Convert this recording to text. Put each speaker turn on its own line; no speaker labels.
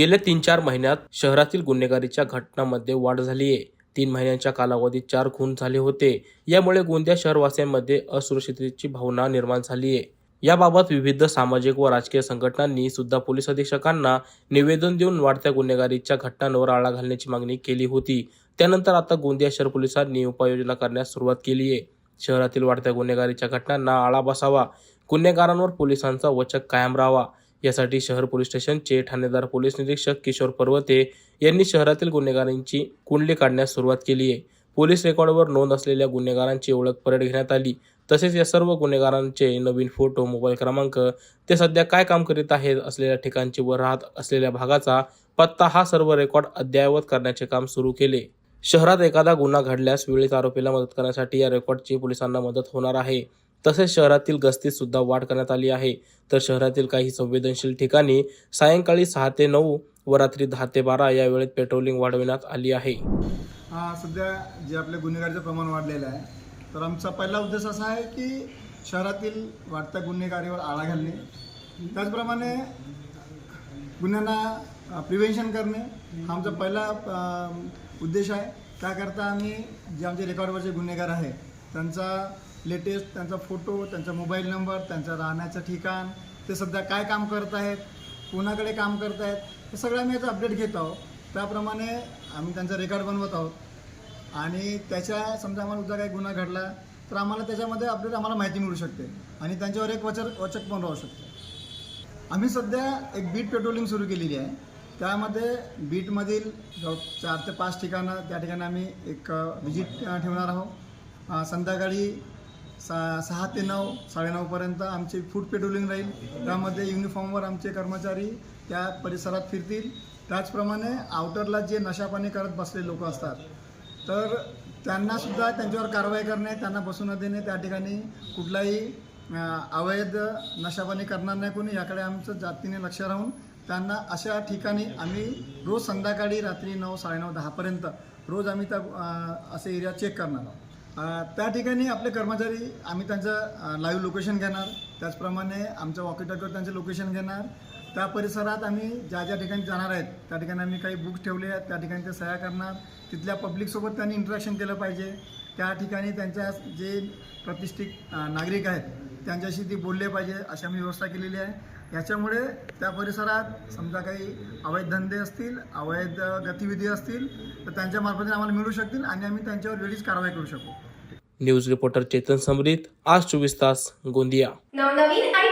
गेल्या तीन चार महिन्यात शहरातील गुन्हेगारीच्या घटनांमध्ये वाढ झाली आहे तीन महिन्यांच्या कालावधीत चार खून झाले होते. यामुळे गोंदिया शहरवासियांमध्ये असुरक्षिततेची भावना निर्माण झाली आहे याबाबत विविध सामाजिक व राजकीय संघटनांनी सुद्धा पोलीस अधीक्षकांना निवेदन देऊन वाढत्या गुन्हेगारीच्या घटनांवर आळा घालण्याची मागणी केली होती. त्यानंतर आता गोंदिया शहर पोलिसांनी उपाययोजना करण्यास सुरुवात केली आहे शहरातील वाढत्या गुन्हेगारीच्या घटनांना आळा बसावा. गुन्हेगारांवर पोलिसांचा वचक कायम राहावा. यासाठी शहर पोलीस स्टेशनचे ठाणेदार पोलीस निरीक्षक किशोर पर्वते यांनी शहरातील गुन्हेगारांची कुंडली काढण्यास सुरुवात केली आहे. पोलीस रेकॉर्डवर नोंद असलेल्या गुन्हेगारांची ओळख परेड घेण्यात आली. तसेच या सर्व गुन्हेगारांचे नवीन फोटो मोबाईल क्रमांक ते सध्या काय काम करीत आहेत असलेल्या ठिकाणची व राहत असलेल्या भागाचा पत्ता हा सर्व रेकॉर्ड अद्ययावत करण्याचे काम सुरू केले. शहरात एखादा गुन्हा घडल्यास वेळीच आरोपीला मदत करण्यासाठी या रेकॉर्डची पोलिसांना मदत होणार आहे. तसेच शहरातील गस्तीत सुद्धा वाढ करण्यात आली आहे. तर शहरातील काही संवेदनशील ठिकाणी सायंकाळी सहा ते नऊ व रात्री दहा ते बारा या वेळेत पेट्रोलिंग वाढविण्यात आली आहे.
हा सध्या जे आपले गुन्हेगारीचं प्रमाण वाढलेलं आहे तर आमचा पहिला उद्देश असा आहे की शहरातील वाढत्या गुन्हेगारीवर आळा घालणे. त्याचप्रमाणे गुन्ह्यांना प्रिव्हेन्शन करणे हा आमचा पहिला उद्देश आहे. त्याकरता आम्ही जे आमचे रेकॉर्डवरचे गुन्हेगार आहे त्यांचा लेटेस्ट त्यांचा फोटो त्यांचा मोबाईल नंबर त्यांचं राहण्याचं ठिकाण ते सध्या काय काम करत आहेत कोणाकडे काम करत आहेत हे सगळं आम्ही याचा अपडेट घेत आहोत. त्याप्रमाणे आम्ही त्यांचा रेकॉर्ड बनवत आहोत. आणि त्याच्या समजा आम्हाला उद्या काही गुन्हा घडला तर आम्हाला त्याच्यामध्ये अपडेट आम्हाला माहिती मिळू शकते. आणि त्यांच्यावर एक वचक वचक पण राहू शकते. आम्ही सध्या एक बीट पेट्रोलिंग सुरू केलेली आहे. त्यामध्ये बीटमधील चार ते पाच ठिकाणं त्या ठिकाणी आम्ही एक व्हिजिट ठेवणार आहोत. संध्याकाळी सा सहा ते नऊ साडेनऊपर्यंत आमची फूड पेट्रोलिंग राहील. त्यामध्ये युनिफॉर्मवर आमचे कर्मचारी त्या परिसरात फिरतील. त्याचप्रमाणे आउटरला जे नशापाणी करत बसले लोक असतात तर त्यांनासुद्धा त्यांच्यावर कारवाई करणे त्यांना बसू न देणे त्या ठिकाणी कुठलाही अवैध नशापाणी करणार नाही कोणी. याकडे आमचं जातीने लक्ष राहून त्यांना अशा ठिकाणी आम्ही रोज संध्याकाळी रात्री नऊ साडेनऊ दहापर्यंत रोज आम्ही त्या असे एरिया चेक करणार आहोत. त्या ठिकाणी आपले कर्मचारी आम्ही त्यांचं लाईव्ह लोकेशन घेणार. त्याचप्रमाणे आमच्या वॉकीटॉकीवर त्यांचे लोकेशन घेणार. त्या परिसरात आम्ही ज्या ज्या ठिकाणी जाणार आहेत त्या ठिकाणी आम्ही काही बुक्स ठेवले आहेत त्या ठिकाणी ते सह्या करणार. तिथल्या पब्लिकसोबत त्यांनी इंटरॅक्शन केलं पाहिजे. त्या ठिकाणी त्यांच्या जे प्रतिष्ठित नागरिक आहेत त्यांच्याशी ती बोलले पाहिजे अशी आम्ही व्यवस्था केलेली आहे. याच्यामुळे त्या परिसरात समजा काही अवैध धंदे असतील अवैध गतिविधी असतील तर त्यांच्या मार्फत आम्हाला मिळू शकतील आणि आम्ही त्यांच्यावर वेळीच कारवाई करू शकू.
न्यूज रिपोर्टर चेतन समरीत आज चोवीस तास गोंदिया.
नवनवीन आणि